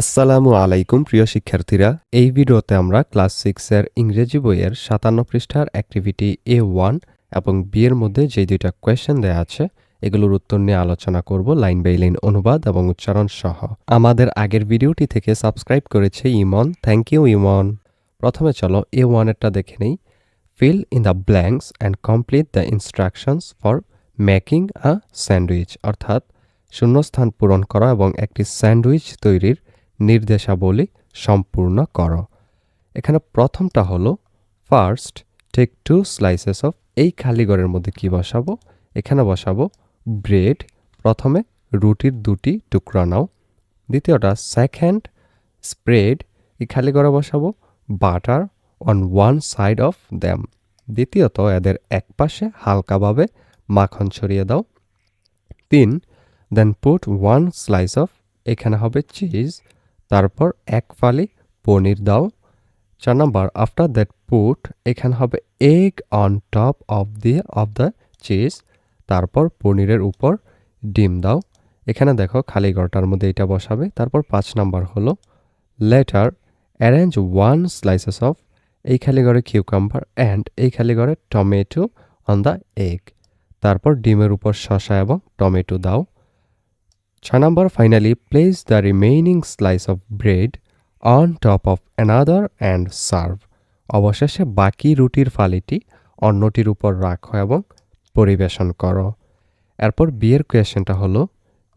আসসালামু আলাইকুম, প্রিয় শিক্ষার্থীরা। এই ভিডিওতে আমরা ক্লাস সিক্সের ইংরেজি বইয়ের সাতান্ন পৃষ্ঠার অ্যাক্টিভিটি এ ওয়ান এবং বি এর মধ্যে যে দুইটা কোয়েশ্চেন দেয়া আছে, এগুলোর উত্তর নিয়ে আলোচনা করব লাইন বাই লাইন অনুবাদ এবং উচ্চারণ সহ। আমাদের আগের ভিডিওটি থেকে সাবস্ক্রাইব করেছে ইমন। থ্যাংক ইউ ইমন। প্রথমে চলো এ ওয়ানেরটা দেখে নেই। Fill in the blanks and complete the instructions for making a sandwich অর্থাৎ শূন্যস্থান পূরণ করা এবং একটি স্যান্ডউইচ তৈরির নির্দেশাবলী সম্পূর্ণ করো। এখানে প্রথমটা হলো first take two slices of এই খালিগড়ের মধ্যে কি বসাবো? এখানে বসাবো ব্রেড প্রথমে রুটির দুটি টুকরা নাও। দ্বিতীয়টা সেকেন্ড স্প্রেড এই খালিগড়ে বসাবো butter on one side of them দ্বিতীয়ত, এদের একপাশে হালকাভাবে মাখন ছড়িয়ে দাও। তিন then put one slice of এখানে হবে চিজ তারপর এক ফালি পনির দাও। চার নাম্বার আফটার দ্যাট পুট এখানে হবে egg on top of the of the cheese তারপর পনিরের উপর ডিম দাও। এখানে দেখো খালি ঘরটার মধ্যে এটা বসাবে। তারপর পাঁচ নাম্বার হলো letter arrange one slices of এই খালি ঘরে কিউকাম্বার অ্যান্ড এই খালি ঘরে টমেটো অন দ্য এগ তারপর ডিমের উপর শসা এবং টমেটো দাও। Number finally place the remaining slice of bread on top of another and serve অবশেষে বাকি রুটির ফালিটি অন্যটির উপর রাখো এবং পরিবেশন করো। এরপর বিয়ের কোয়েশ্চেনটা হলো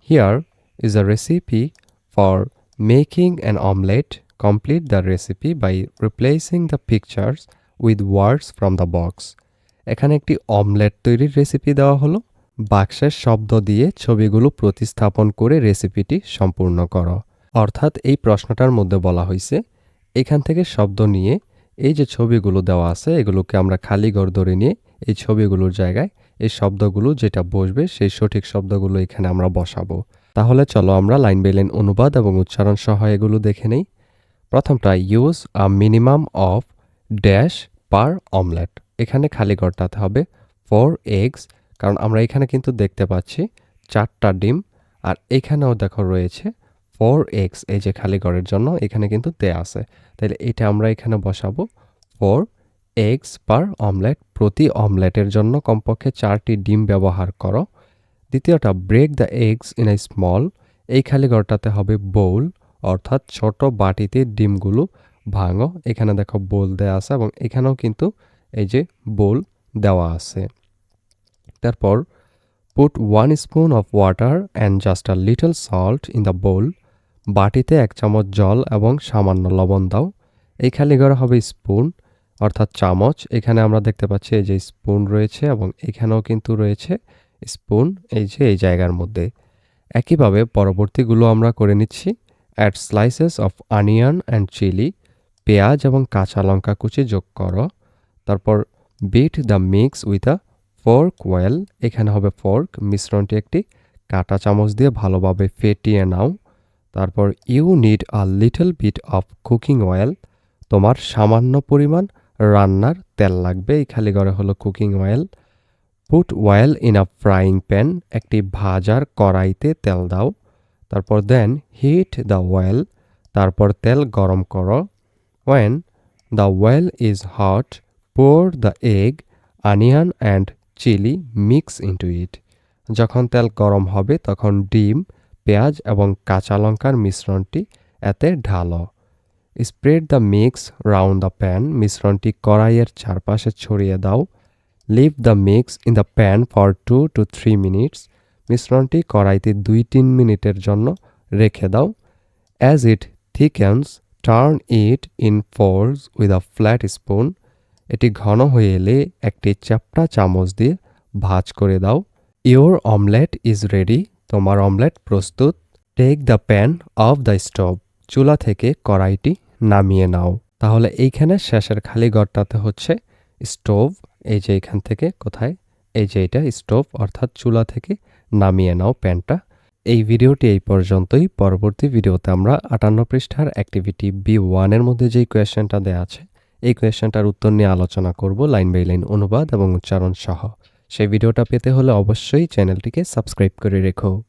here is a recipe for making an omelette complete the recipe by replacing the pictures with words from the box এখানে একটি অমলেট তৈরির রেসিপি দেওয়া হলো। বাক্সের শব্দ দিয়ে ছবিগুলো প্রতিস্থাপন করে রেসিপিটি সম্পূর্ণ করো। অর্থাৎ এই প্রশ্নটার মধ্যে বলা হয়েছে এখান থেকে শব্দ নিয়ে এই যে ছবিগুলো দেওয়া আছে, এগুলোকে আমরা খালি ঘর ধরে নিয়ে এই ছবিগুলোর জায়গায় এই শব্দগুলো যেটা বসবে, সেই সঠিক শব্দগুলো এখানে আমরা বসাবো। তাহলে চলো আমরা লাইন বাই লাইন অনুবাদ এবং উচ্চারণ সহ এগুলো দেখে নেই। প্রথমটা use a minimum of dash per omelette এখানে খালি ঘরটাতে হবে ফোর এগস কারণ আমরা এখানে কিন্তু দেখতে পাচ্ছি চারটা ডিম আর এখানেও দেখো রয়েছে ফোর এক্স এই যে খালি ঘরের জন্য এখানে কিন্তু দেয়া আছে। তাহলে এটা আমরা এখানে বসাবো। ফোর এক্স পার অমলেট প্রতি অমলেটের জন্য কমপক্ষে চারটি ডিম ব্যবহার করো। দ্বিতীয়টা break the eggs in a small এই খালি ঘরটাতে হবে বোল অর্থাৎ ছোট বাটিতে ডিমগুলো ভাঙো। এখানে দেখো বোল দেওয়া আছে এবং এখানেও কিন্তু এই যে বোল দেওয়া আছে। তারপর put one spoon of water and just a little salt in the bowl বাটিতে এক চামচ জল এবং সামান্য লবণ দাও। এই খালি ঘরে হবে স্পুন অর্থাৎ চামচ। এখানে আমরা দেখতে পাচ্ছি এই যে স্পুন রয়েছে এবং এখানেও কিন্তু রয়েছে স্পুন এই যে এই জায়গার মধ্যে। একইভাবে পরবর্তীগুলো আমরা করে নিচ্ছি। Add slices of onion and chilli পেঁয়াজ এবং কাঁচা লঙ্কা কুচি যোগ করো। তারপর beat the mix with a fork well এখানে হবে ফোর্ক মিশ্রণটি একটি কাঁটা চামচ দিয়ে ভালোভাবে ফেটিয়ে নাও। তারপর you need a little bit of cooking oil তোমার সামান্য পরিমাণ রান্নার তেল লাগবে। এই খালি ঘরে হলো cooking oil put oil in a frying pan একটি ভাজার কড়াইতে তেল দাও। তারপর দেন হিট দ্য ওয়েল তারপর তেল গরম করো। When the oil is hot pour the egg onion and chilli mix into it যখন তেল গরম হবে, তখন ডিম, পেঁয়াজ এবং কাঁচা লঙ্কার মিশ্রণটি এতে ঢালো। Spread the mix round the pan মিশ্রণটি কড়াইয়ের চারপাশে ছড়িয়ে দাও। Leave the mix in the pan for two two three minutes মিশ্রণটি কড়াইতে দুই তিন মিনিটের জন্য রেখে দাও। As it thickens turn it in force with a flat spoon এটি ঘন হয়ে এলে একটি চ্যাপটা চামচ দিয়ে ভাজ করে দাও। ইওর অমলেট ইজ রেডি তোমার অমলেট প্রস্তুত। Take the pan off the stove চুলা থেকে কড়াইটি নামিয়ে নাও। তাহলে এইখানে শেষের খালি ঘরটাতে হচ্ছে স্টোভ এই যে এখান থেকে কোথায়? এই যে এটা স্টোভ অর্থাৎ চুলা থেকে নামিয়ে নাও প্যানটা। এই ভিডিওটি এই পর্যন্তই। পরবর্তী ভিডিওতে আমরা আটান্ন পৃষ্ঠার অ্যাক্টিভিটি বি ওয়ানের মধ্যে যেই কোয়েশ্চেনটা দেওয়া আছে এই কোয়েশ্চেনটার উত্তর নিয়ে আলোচনা করব লাইন বাই লাইন অনুবাদ এবং উচ্চারণ সহ। সেই ভিডিওটা পেতে হলে অবশ্যই চ্যানেলটিকে সাবস্ক্রাইব করে রেখো।